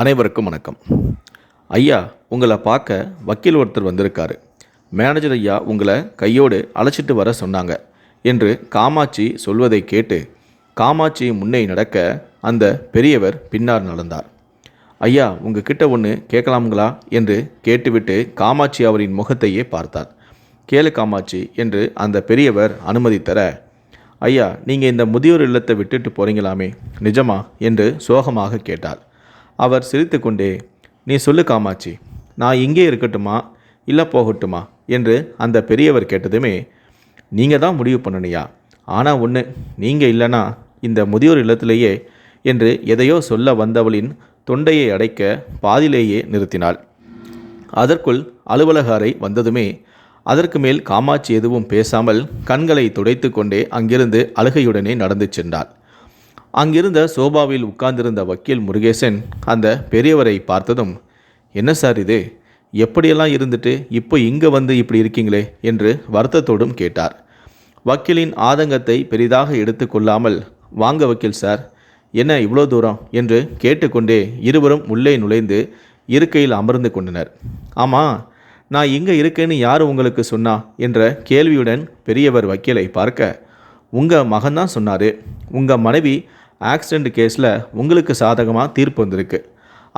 அனைவருக்கும் வணக்கம். ஐயா உங்களை பார்க்க வக்கீல் ஒருத்தர் வந்திருக்காரு. மேனேஜர் ஐயா உங்களை கையோடு அழைச்சிட்டு வர சொன்னாங்க என்று காமாட்சி சொல்வதை கேட்டு காமாட்சி முன்னே நடக்க அந்த பெரியவர் பின்னார் நடந்தார். ஐயா உங்ககிட்ட ஒன்று கேட்கலாம்களா என்று கேட்டுவிட்டு காமாட்சி அவரின் முகத்தையே பார்த்தார். கேளு காமாட்சி என்று அந்த பெரியவர் அனுமதி தர ஐயா நீங்கள் இந்த முதியோர் இல்லத்தை விட்டுட்டு போகிறீங்களாமே நிஜமா? என்று சோகமாக கேட்டார். அவர் சிரித்துக்கொண்டே நீ சொல்லு காமாட்சி நான் இங்கே இருக்கட்டுமா? இல்லை போகட்டுமா? என்று அந்த பெரியவர் கேட்டதுமே நீங்கள் தான் முடிவு பண்ணணியா ஆனால் ஒன்று நீங்கள் இல்லைனா இந்த முதியோர் இல்லத்திலேயே என்று எதையோ சொல்ல வந்தவளின் தொண்டையை அடைக்க பாதியிலேயே நிறுத்தினாள். அதற்குள் அலுவலக அறை வந்ததுமே அதற்கு மேல் காமாட்சி எதுவும் பேசாமல் கண்களை துடைத்து கொண்டே அங்கிருந்து அழுகையுடனே நடந்து சென்றாள். அங்கிருந்த சோபாவில் உட்கார்ந்திருந்த வக்கீல் முருகேசன் அந்த பெரியவரை பார்த்ததும் என்ன சார் இது? எப்படியெல்லாம் இருந்துட்டு இப்போ இங்கே வந்து இப்படி இருக்கீங்களே? என்று வருத்தத்தோடும் கேட்டார். வக்கீலின் ஆதங்கத்தை பெரிதாக எடுத்துக்கொள்ளாமல் வாங்க வக்கீல் சார் என்ன இவ்வளோ தூரம்? என்று கேட்டுக்கொண்டே இருவரும் உள்ளே நுழைந்து இருக்கையில் அமர்ந்து கொண்டனர். ஆமாம் நான் இங்கே இருக்கேன்னு யார் உங்களுக்கு சொன்னா? என்ற கேள்வியுடன் பெரியவர் வக்கீலை பார்க்க உங்கள் மகன்தான் சொன்னார். உங்கள் மனைவி ஆக்சிடெண்ட் கேஸில் உங்களுக்கு சாதகமாக தீர்ப்பு வந்திருக்கு.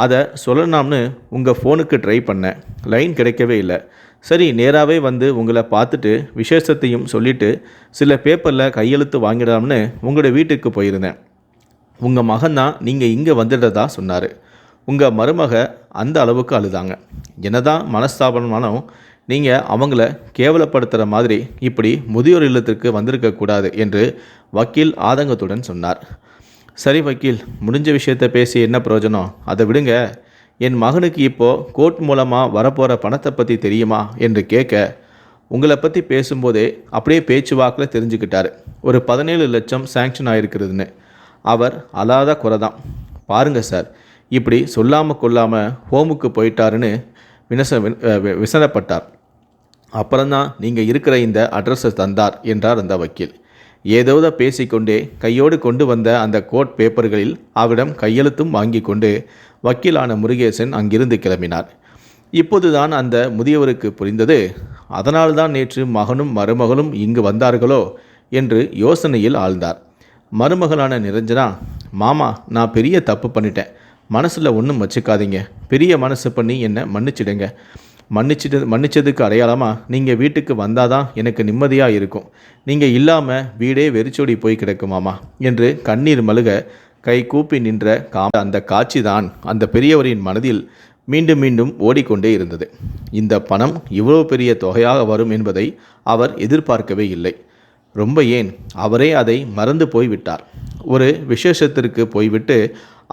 அதை சொல்லலாம்னு உங்கள் ஃபோனுக்கு ட்ரை பண்ணேன். லைன் கிடைக்கவே இல்லை. சரி நேராகவே வந்து உங்களை பார்த்துட்டு விசேஷத்தையும் சொல்லிவிட்டு சில பேப்பரில் கையெழுத்து வாங்கிடலாம்னு உங்களோட வீட்டுக்கு போயிருந்தேன். உங்கள் மகன் தான் நீங்கள் இங்கே வந்துடுறதா சொன்னார். உங்கள் மருமக அந்த அளவுக்கு அழுதாங்க. என்னதான் மனஸ்தாபனமானோ நீங்கள் அவங்கள கேவலப்படுத்துகிற மாதிரி இப்படி முதியோர் இல்லத்திற்கு வந்திருக்கக்கூடாது என்று வக்கீல் ஆதங்கத்துடன் சொன்னார். சரி வக்கீல் முடிஞ்ச விஷயத்தை பேசி என்ன பிரயோஜனம்? அதை விடுங்க. என் மகனுக்கு இப்போது கோர்ட் மூலமாக வரப்போகிற பணத்தை பற்றி தெரியுமா? என்று கேட்க உங்களை பற்றி பேசும்போதே அப்படியே பேச்சுவாக்கில் தெரிஞ்சுக்கிட்டார். ஒரு பதினேழு லட்சம் சேங்ஷன் ஆகிருக்கிறதுன்னு அவர் அலாத குறை தான் பாருங்கள் சார் இப்படி சொல்லாமல் கொள்ளாமல் ஹோமுக்கு போயிட்டாருன்னு வினச விசனப்பட்டார். அப்புறம்தான் நீங்கள் இருக்கிற இந்த அட்ரஸை தந்தார் என்றார் அந்த வக்கீல். ஏதோத பேசிக்கொண்டே கையோடு கொண்டு வந்த அந்த கோர்ட் பேப்பர்களில் அவரிடம் கையெழுத்தும் வாங்கி கொண்டு வக்கீலான முருகேசன் அங்கிருந்து கிளம்பினார். இப்போதுதான் அந்த முதியவருக்கு புரிந்தது அதனால்தான் நேற்று மகனும் மருமகளும் இங்கு வந்தார்களோ? என்று யோசனையில் ஆழ்ந்தார். மருமகளான நிரஞ்சனா மாமா நான் பெரிய தப்பு பண்ணிட்டேன். மனசில் ஒன்றும் வச்சுக்காதீங்க. பெரிய மனசு பண்ணி என்னை மன்னிச்சிடுங்க. மன்னிச்சிட்டு மன்னிச்சதுக்கு அடையாளமாக நீங்கள் வீட்டுக்கு வந்தாதான் எனக்கு நிம்மதியாக இருக்கும். நீங்கள் இல்லாமல் வீடே வெறிச்சோடி போய் கிடக்குமாமா? என்று கண்ணீர் மழுக கை கூப்பி நின்ற கா அந்த காட்சி தான் அந்த பெரியவரின் மனதில் மீண்டும் மீண்டும் ஓடிக்கொண்டே இருந்தது. இந்த பணம் இவ்வளவு பெரிய தொகையாக வரும் என்பதை அவர் எதிர்பார்க்கவே இல்லை. ரொம்ப ஏன்? அவரே அதை மறந்து போய்விட்டார். ஒரு விசேஷத்திற்கு போய்விட்டு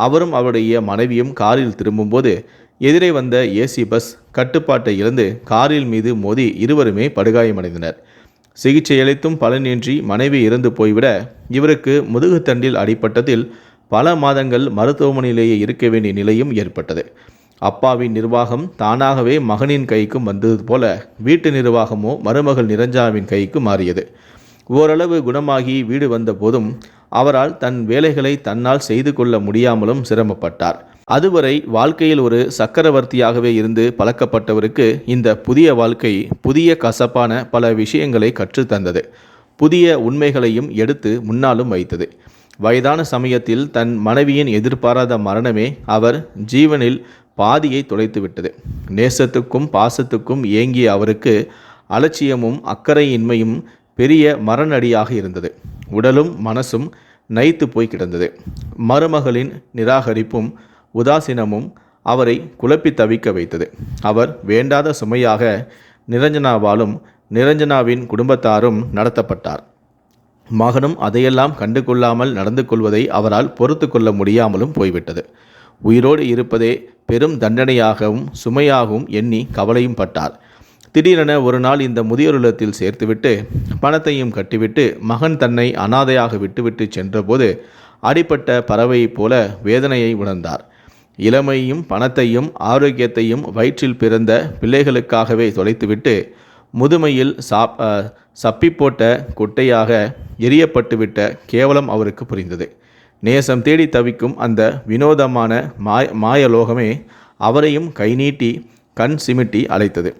அவரும் அவருடைய மனைவியும் காரில் திரும்பும்போது எதிரே வந்த ஏசி பஸ் கட்டுப்பாட்டை இழந்து காரில் மீது மோதி இருவருமே படுகாயமடைந்தனர். சிகிச்சையளித்தும் பலனின்றி மனைவி இறந்து போய்விட இவருக்கு முதுகுத்தண்டில் அடிபட்டதில் பல மாதங்கள் மருத்துவமனையிலேயே இருக்க வேண்டிய நிலையும் ஏற்பட்டது. அப்பாவின் நிர்வாகம் தானாகவே மகனின் கைக்கும் வந்தது போல வீட்டு நிர்வாகமோ மருமகள் நிரஞ்சாவின் கைக்கு மாறியது. ஓரளவு குணமாகி வீடு வந்த போதும் அவரால் தன் வேலைகளை தன்னால் செய்து கொள்ள முடியாமலும் சிரமப்பட்டார். அதுவரை வாழ்க்கையில் ஒரு சக்கரவர்த்தியாகவே இருந்து பழக்கப்பட்டவருக்கு இந்த புதிய வாழ்க்கை புதிய கசப்பான பல விஷயங்களை கற்றுத்தந்தது புதிய உண்மைகளையும் எடுத்து முன்னாலும் வைத்தது. வயதான சமயத்தில் தன் மனைவியின் எதிர்பாராத மரணமே அவர் ஜீவனில் பாதியை தொலைத்துவிட்டது நேசத்துக்கும் பாசத்துக்கும் ஏங்கிய அவருக்கு அலட்சியமும் அக்கறையின்மையும் பெரிய மரணடியாக இருந்தது. உடலும் மனசும் நைத்து போய் கிடந்தது. மருமகளின் நிராகரிப்பும் உதாசீனமும் அவரை குழப்பி தவிக்க வைத்தது. அவர் வேண்டாத சுமையாக நிரஞ்சனாவாலும் நிரஞ்சனாவின் குடும்பத்தாரும் நடத்தப்பட்டார். மகனும் அதையெல்லாம் கண்டு கொள்ளாமல் நடந்து கொள்வதை அவரால் பொறுத்து கொள்ள முடியாமலும் போய்விட்டது. உயிரோடு இருப்பதே பெரும் தண்டனையாகவும் சுமையாகவும் எண்ணி கவலையும் பட்டார். திடீரென ஒரு நாள் இந்த முதியோர் சேர்த்துவிட்டு பணத்தையும் கட்டிவிட்டு மகன் தன்னை அனாதையாக விட்டுவிட்டு சென்றபோது அடிப்பட்ட பறவையைப் போல வேதனையை உணர்ந்தார். இளமையும் பணத்தையும் ஆரோக்கியத்தையும் வயிற்றில் பிறந்த பிள்ளைகளுக்காகவே தொலைத்துவிட்டு முதுமையில் சாப் சப்பி போட்ட குட்டையாக எரியப்பட்டுவிட்ட கேவலம் அவருக்கு புரிந்தது. நேசம் தேடி தவிக்கும் அந்த வினோதமான மாய மாயலோகமே அவரையும் கை நீட்டி கண் சிமிட்டி அழைத்தது.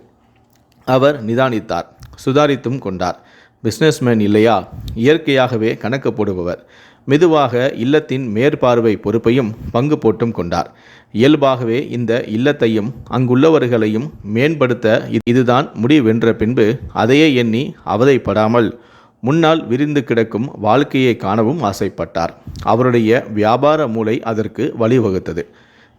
அவர் நிதானித்தார் சுதாரித்தும் கொண்டார். பிஸ்னஸ்மேன் இல்லையா? இயற்கையாகவே கணக்கு போடுபவர். மெதுவாக இல்லத்தின் மேற்பார்வை பொறுப்பையும் பங்கு போட்டும் கொண்டார். இயல்பாகவே இந்த இல்லத்தையும் அங்குள்ளவர்களையும் மேம்படுத்த இது- இதுதான் முடிவென்ற பின்பு அதையே எண்ணி அவதைப்படாமல் முன்னால் விரிந்து கிடக்கும் வாழ்க்கையை காணவும் ஆசைப்பட்டார். அவருடைய வியாபார மூளை அதற்கு வழிவகுத்தது.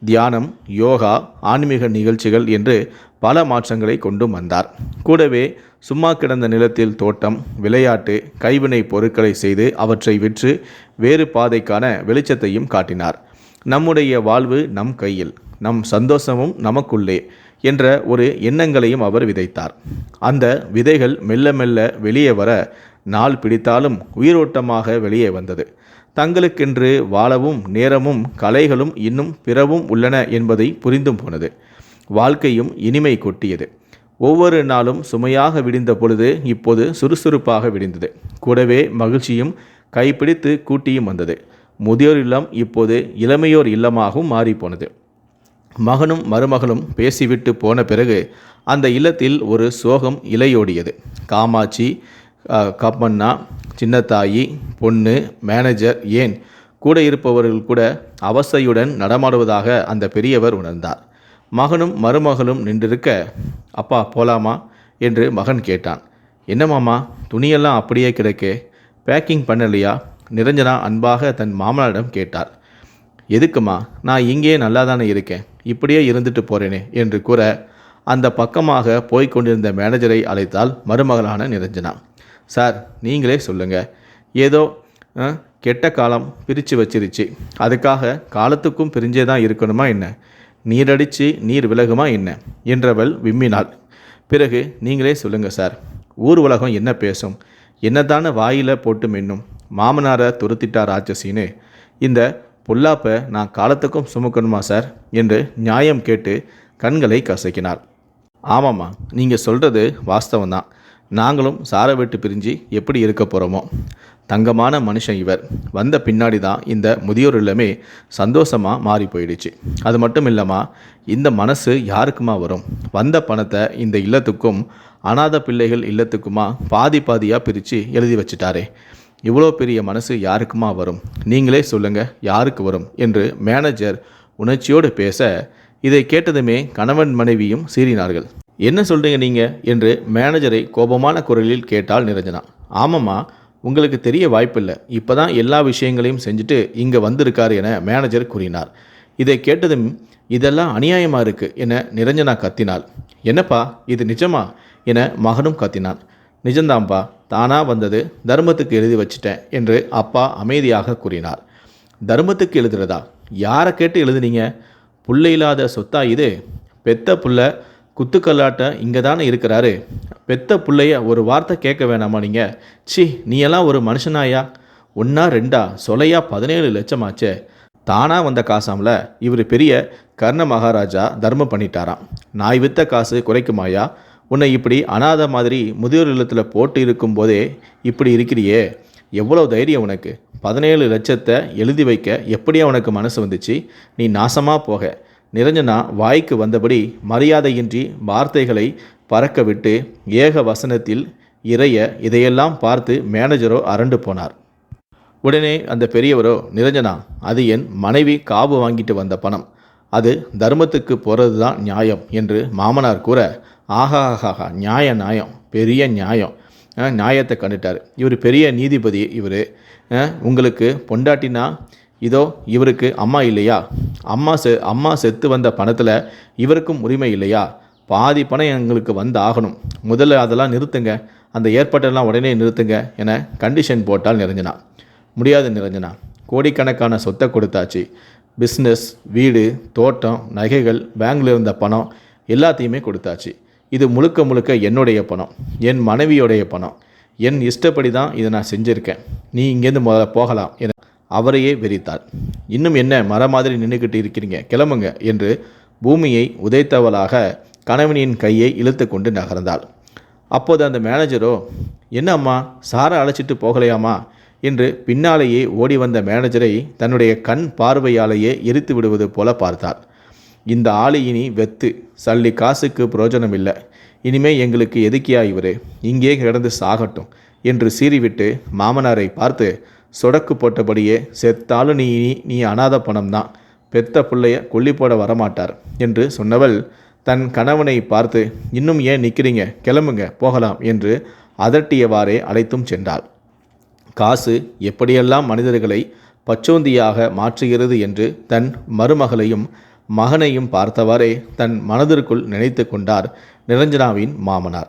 தியானம் யோகா ஆன்மீக நிகழ்ச்சிகள் என்று பல மாற்றங்களை கொண்டு வந்தார். கூடவே சும்மா கிடந்த நிலத்தில் தோட்டம் விளையாட்டு கைவினை பொருட்களை செய்து அவற்றை விற்று வேறு பாதைக்கான வெளிச்சத்தையும் காட்டினார். நம்முடைய வாழ்வு நம் கையில் நம் சந்தோஷமும் நமக்குள்ளே என்ற ஒரு எண்ணங்களையும் அவர் விதைத்தார். அந்த விதைகள் மெல்ல மெல்ல வெளியே வர நாள் பிடித்தாலும் உயிரோட்டமாக வெளியே வந்தது. தங்களுக்கென்று வாழவும் நேரமும் கலைகளும் இன்னும் பிறவும் உள்ளன என்பதை புரிந்தும் போனது. வாழ்க்கையும் இனிமை கொட்டியது. ஒவ்வொரு நாளும் சுமையாக விடிந்த பொழுது இப்போது சுறுசுறுப்பாக விடிந்தது. கூடவே மகிழ்ச்சியும் கைப்பிடித்து கூட்டியும் வந்தது. முதியோர் இல்லம் இப்போது இளமையோர் இல்லமாகவும் மாறிப்போனது. மகனும் மருமகளும் பேசிவிட்டு போன பிறகு அந்த இல்லத்தில் ஒரு சோகம் இலையோடியது. காமாட்சி கப்பண்ணா சின்னத்தாயி பொண்ணு மேனேஜர் ஏன்? கூட இருப்பவர்கள் கூட அவசையுடன் நடமாடுவதாக அந்த பெரியவர் உணர்ந்தார். மகனும் மருமகளும் நின்றிருக்க அப்பா போலாமா? என்று மகன் கேட்டான். என்னமாமா துணியெல்லாம் அப்படியே கிடக்கே. பேக்கிங் பண்ணலையா? நிரஞ்சனா அன்பாக தன் மாமனாரிடம் கேட்டார். எதுக்குமா? நான் இங்கே நல்லா தானே இருக்கேன். இப்படியே இருந்துட்டு போகிறேனே என்று கூற அந்த பக்கமாக போய்கொண்டிருந்த மேனேஜரை அழைத்தால் மருமகளான நிரஞ்சனா. சார் நீங்களே சொல்லுங்கள் ஏதோ கெட்ட காலம் பிரித்து வச்சிருச்சு. அதுக்காக காலத்துக்கும் பிரிஞ்சே தான் இருக்கணுமா என்ன? நீரடிச்சு நீர் விலகுமா என்ன? என்றவள் விம்மினாள். பிறகு நீங்களே சொல்லுங்கள் சார். ஊர் உலகம் என்ன பேசும்? என்னதான வாயில் போட்டு மின்னும்? மாமனாரை துரத்திட்டா ராட்சசின்னு. இந்த பொல்லாப்பை நான் காலத்துக்கும் சுமக்கணுமா சார்? என்று நியாயம் கேட்டு கண்களை கசக்கினார் ஆமாம்மா நீங்கள் சொல்கிறது வாஸ்தவம்தான். நாங்களும் சாரை விட்டு பிரிஞ்சு எப்படி இருக்க போகிறோமோ தங்கமான மனுஷன் இவர். வந்த பின்னாடி தான் இந்த முதியோர் இல்லமே சந்தோஷமாக மாறி போயிடுச்சு அது மட்டும் இல்லாமல் இந்த மனசு யாருக்குமா வரும்? வந்த பணத்தை இந்த இல்லத்துக்கும் அனாதை பிள்ளைகள் இல்லத்துக்குமா பாதி பாதியாக பிரித்து எழுதி வச்சிட்டாரே. இவ்வளோ பெரிய மனசு யாருக்குமா வரும்? நீங்களே சொல்லுங்கள் யாருக்கு வரும்? என்று மேனேஜர் உணர்ச்சியோடு பேச இதை கேட்டதுமே கணவன் மனைவியும் சீறினார்கள். என்ன சொல்கிறீங்க நீங்கள் என்று மேனேஜரை கோபமான குரலில் கேட்டாள் நிரஞ்சனா. ஆமாம்மா உங்களுக்கு தெரிய வாய்ப்பில்லை. இப்போ தான் எல்லா விஷயங்களையும் செஞ்சுட்டு இங்கே வந்திருக்கார் என மேனேஜர் கூறினார். இதை கேட்டதும் இதெல்லாம் அநியாயமாக இருக்குது என நிரஞ்சனா கத்தினாள். என்னப்பா இது நிஜமா? என மகனும் கத்தினான். நிஜந்தாம்பா தானாக வந்தது தர்மத்துக்கு எழுதி வச்சிட்டேன் என்று அப்பா அமைதியாக கூறினார். தர்மத்துக்கு எழுதுறதா? யாரை கேட்டு எழுதுனீங்க? புள்ள இல்லாத சொத்தா இது? பெத்த புள்ள குத்துக்கல்லாட்ட இங்கே தானே இருக்கிறாரு. பெத்த பிள்ளைய ஒரு வார்த்தை கேட்க வேணாமா நீங்கள் சி நீயெல்லாம் ஒரு மனுஷனாயா? ஒன்றா ரெண்டா? சொலையா பதினேழு லட்சமாச்சே. தானாக வந்த காசாம்ல? இவர் பெரிய கர்ண மகாராஜா தர்மம் பண்ணிட்டாராம். நாய் வித்த காசு குறைக்குமாயா? உன்னை இப்படி அனாதை மாதிரி முதியோர் இல்லத்தில் போட்டு இருக்கும்போதே இப்படி இருக்கிறியே. எவ்வளோ தைரியம் உனக்கு? பதினேழு லட்சத்தை எழுதி வைக்க எப்படியா உனக்கு மனசு வந்துச்சு? நீ நாசமாக போக. நிரஞ்சனா வாய்க்கு வந்தபடி மரியாதையின்றி வார்த்தைகளை பறக்கவிட்டு ஏக வசனத்தில் இறைய இதையெல்லாம் பார்த்து மேனேஜரோ அரண்டு போனார். உடனே அந்த பெரியவரோ நிரஞ்சனா அது என் மனைவி காவு வாங்கிட்டு வந்த பணம். அது தர்மத்துக்கு போகிறது தான் நியாயம் என்று மாமனார் கூற ஆஹா நியாய நியாயம் பெரிய நியாயம். நியாயத்தை கண்டுட்டார். இவர் பெரிய நீதிபதி இவர். உங்களுக்கு பொண்டாட்டினா இதோ இவருக்கு அம்மா இல்லையா? அம்மா செ அம்மா செத்து வந்த பணத்தில் இவருக்கும் உரிமை இல்லையா? பாதி பணம் எங்களுக்கு வந்து ஆகணும் முதல்ல அதெல்லாம் நிறுத்துங்க. அந்த ஏற்பாட்டெல்லாம் உடனே நிறுத்துங்க என கண்டிஷன் போட்டால் நிரஞ்சனா முடியாது நிரஞ்சனா கோடிக்கணக்கான சொத்தை கொடுத்தாச்சு. பிஸ்னஸ் வீடு தோட்டம் நகைகள் பேங்கில் இருந்த பணம் எல்லாத்தையுமே கொடுத்தாச்சு. இது முழுக்க முழுக்க என்னுடைய பணம். என் மனைவியோடைய பணம். என் இஷ்டப்படி தான் இதை நான் செஞ்சுருக்கேன். நீ இங்கேருந்து முதல்ல போகலாம் என அவரையே வெறித்தாள். இன்னும் என்ன மர மாதிரி நின்றுக்கிட்டு இருக்கிறீங்க? கிளம்புங்க என்று பூமியை உதைத்தவளாக கணவனின் கையை இழுத்து கொண்டு நகர்ந்தாள். அப்போது அந்த மேனேஜரோ என்ன அம்மா சாரை அழைச்சிட்டு போகலையாமா? என்று பின்னாலேயே ஓடி வந்த மேனேஜரை தன்னுடைய கண் பார்வையாலேயே எரித்து விடுவது போல பார்த்தார் இந்த ஆளு இனி வெத்து சல்லி காசுக்கு பிரயோஜனம் இல்லை இனிமே எங்களுக்கு எதுக்கியா இவரு? இங்கே கிடந்து சாகட்டும் என்று சீறிவிட்டு மாமனாரை பார்த்து சொடக்கு போட்டபடியே செத்தாலும் நீ இனி நீ அனாத பணம்தான். பெத்த பிள்ளைய கொல்லி போட வரமாட்டார் என்று சொன்னவள் தன் கணவனை பார்த்து இன்னும் ஏன் நிற்கிறீங்க கிளம்புங்க போகலாம் என்று அதட்டியவாறே அழைத்தும் சென்றாள். காசு எப்படியெல்லாம் மனிதர்களை பச்சோந்தியாக மாற்றுகிறது என்று தன் மருமகளையும் மகனையும் பார்த்தவாறே தன் மனதிற்குள் நினைத்து கொண்டார் நிரஞ்சனாவின் மாமனார்.